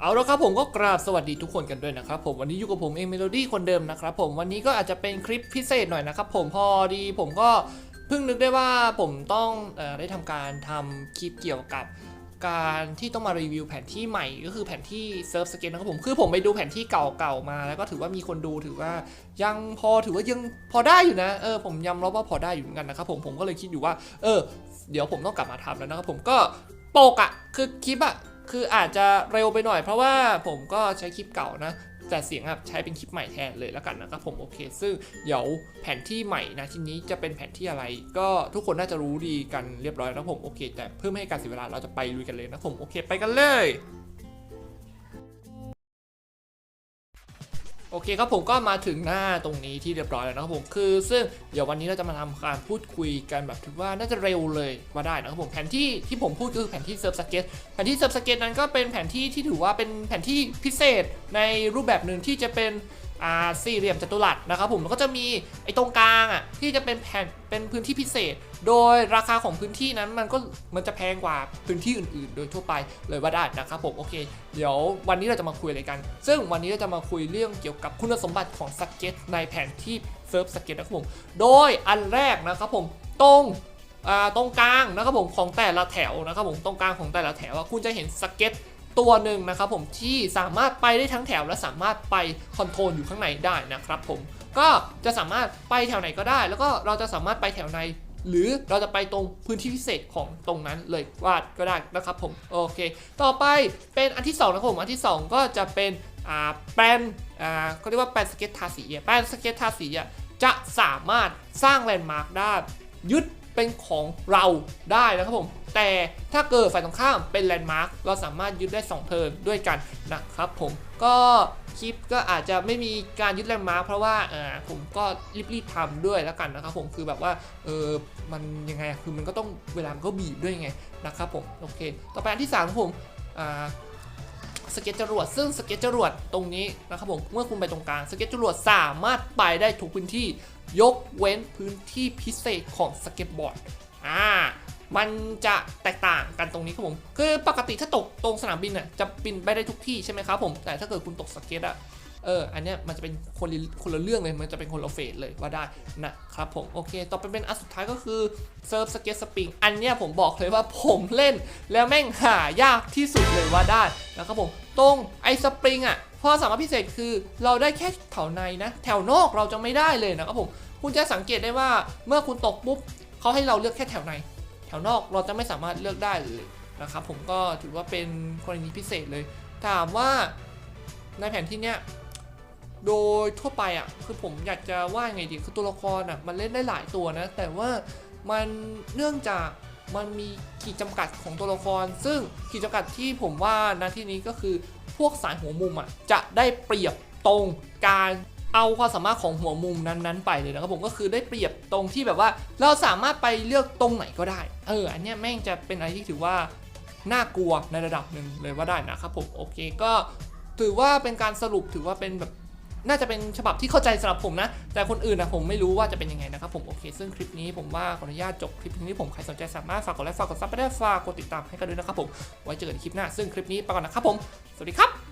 เอาละครับผมก็กราบสวัสดีทุกคนกันด้วยนะครับผมวันนี้อยู่กับผมเองเมโลดี้คนเดิมนะครับผมวันนี้ก็อาจจะเป็นคลิปพิเศษหน่อยนะครับผมพอดีผมก็เพิ่งนึกได้ว่าผมต้องออได้ทำการทำคลิปเกี่ยวกับการที่ต้องมารีวิวแผนที่ใหม่ก็คือแผนที่เซิร์ฟสเก็ตนะครับผมคือผมไปดูแผนที่เก่าๆมา แล้วก็ถือว่ามีคนดูถือว่ายังพอถือว่ายังพอได้อยู่นะเออผมยอมรับว่าพอได้อยู่เหมือนกันนะครับผมผมก็เลยคิดอยู่ว่า เออ เดี๋ยวผมต้องกลับมาทำแล้วนะครับผมก็โปกอะคือคลิปอะ คืออาจจะเร็วไปหน่อยเพราะว่าผมก็ใช้คลิปเก่านะ แต่เสียงครับใช้เป็นคลิปใหม่แทนเลยแล้วกันนะครับผมโอเค ซึ่งเดี๋ยวแผนที่ใหม่นะทีนี้จะเป็นแผนที่อะไร ก็ทุกคนน่าจะรู้ดีกันเรียบร้อยแล้วผมโอเค แต่เพื่อไม่ให้การเสียเวลาเราจะไปลุยกันเลยนะผมโอเค ไปกันเลย อเคครับผมก็มาถึงหน้าตรงนี้ที่เรียบร้อยแล้วนะครับผมคือ ซึ่งเดี๋ยววันนี้เราจะมาทำการพูดคุยกันแบบถือว่าน่าจะเร็วเลยว่าได้นะครับผมแผนที่ที่ผมพูดก็คือแผนที่เซิร์ฟสเก็ตแผนที่เซิร์ฟสเก็ตนั้นก็เป็นแผนที่ที่ถือว่าเป็นแผนที่พิเศษในรูปแบบหนึ่งที่จะเป็น อ่าสี่เหลี่ยมจัตุรัสนะครับผมแล้วก็จะมีไอ้ตรงกลางอะที่จะเป็นแผ่นเป็นพื้นที่พิเศษ โดยราคาของพื้นที่นั้นมันก็มันจะแพงกว่าพื้นที่อื่นๆ โดยทั่วไปเลยว่าได้นะครับผมโอเค เดี๋ยววันนี้เราจะมาคุยอะไรกัน ซึ่งวันนี้เราจะมาคุยเรื่องเกี่ยวกับคุณสมบัติของสเก็ตในแผนที่เซิร์ฟสเก็ตนะครับผมโดยอันแรกนะครับผมตรงอาตรงกลางนะครับผมของแต่ละแถวนะครับผมตรงกลางของแต่ละแถวคุณจะเห็นสเก็ต ตัวหนึ่งนะครับผมที่สามารถไปได้ทั้งแถวและสามารถไปคอนโทรลอยู่ข้างในได้นะครับผมก็จะสามารถไปแถวไหนก็ได้ แล้วก็เราจะสามารถไปแถวในหรือเราจะไปตรงพื้นที่พิเศษของตรงนั้นเลยว่าก็ได้นะครับผมโอเค ต่อไปเป็นอันที่สองนะครับผมอันที่สองก็จะเป็นแปลนอ่าเขาเรียกว่าแปลนสเก็ตทาสีแปลนสเก็ตทาสีจะสามารถสร้างแลนด์มาร์คได้ยึด เป็นของเราได้นะครับผม แต่ถ้าเกิดฝ่ายตรงข้ามเป็นแลนด์มาร์คเราสามารถยึดได้ 2 เทิร์นด้วยกันนะครับผมก็คลิปก็อาจจะไม่มีการยึดแลนด์มาร์คเพราะว่าเออผมก็รีบๆทำด้วยแล้วกันนะครับผมคือแบบว่าเออมันยังไงคือมันก็ต้องเวลามันก็บีบด้วยไงนะครับผมโอเค ต่อไปอันที่3ผมอ่า สเก็ตจรวดซึ่งสเก็ตจรวดตรงนี้นะครับผมเมื่อคุณไปตรงกลางสเก็ตจรวดสามารถไปได้ทุกพื้นที่ ยกเว้นพื้นที่พิเศษของสเก็ตบอร์ดอ่ามันจะแตกต่างกันตรงนี้ครับผมคือปกติถ้าตกตรงสนามบินน่ะจะบินไปได้ทุกที่ใช่ไหมครับผมแต่ถ้าเกิดคุณตกสเก็ตอะ เออ อันเนี้ยมันจะเป็นคนละคนละเรื่องเลย มันจะเป็นคนละเฟสเลยว่าได้นะครับผม โอเค ต่อไปเป็นอันสุดท้ายก็คือเซิร์ฟสเก็ตสปริง อันเนี้ยผมบอกเลยว่าผมเล่น แล้วแม่งหายากที่สุดเลยว่าได้นะครับผม ตรงไอ้สปริงอะพอสามารถพิเศษคือเราได้แค่แถวในนะ แถวนอกเราจะไม่ได้เลยนะครับผม คุณจะสังเกตได้ว่าเมื่อคุณตกปุ๊บเขาให้เราเลือกแค่แถวใน แถวนอกเราจะไม่สามารถเลือกได้เลยนะครับผมก็ถือว่าเป็นกรณีพิเศษเลย ถามว่าในแผนที่เนี้ย โดยทั่วไปอะคือผมอยากจะว่ายังไงดีคือตัวละครอะมันเล่นได้หลายตัวนะ แต่ว่ามันเนื่องจากมันมีขีดจำกัดของตัวละคร ซึ่งขีดจำกัดที่ผมว่าณที่นี้ก็คือพวกสายหัวมุมอะจะได้เปรียบตรงการเอาความสามารถของหัวมุมนั้นๆไปเลยนะครับผมก็คือได้เปรียบตรงที่แบบว่า เราสามารถไปเลือกตรงไหนก็ได้ เอออันเนี้ยแม่งจะเป็นอะไรที่ถือว่าน่ากลัวในระดับหนึ่งเลยว่าได้นะครับผมโอเคก็ถือว่าเป็นการสรุปถือว่าเป็นแบบ น่าจะเป็นฉบับที่เข้าใจสำหรับผมนะ แต่คนอื่นนะผมไม่รู้ว่าจะเป็นยังไงนะครับผมโอเค ซึ่งคลิปนี้ผมว่าขออนุญาตจบคลิปนี้ผมใครสนใจสามารถฝากกดไลค์ฝากกดซับไปได้ฝากกดติดตามให้กันด้วยนะครับผมไว้เจอกันคลิปหน้าซึ่งคลิปนี้ไปก่อนนะครับผมสวัสดีครับ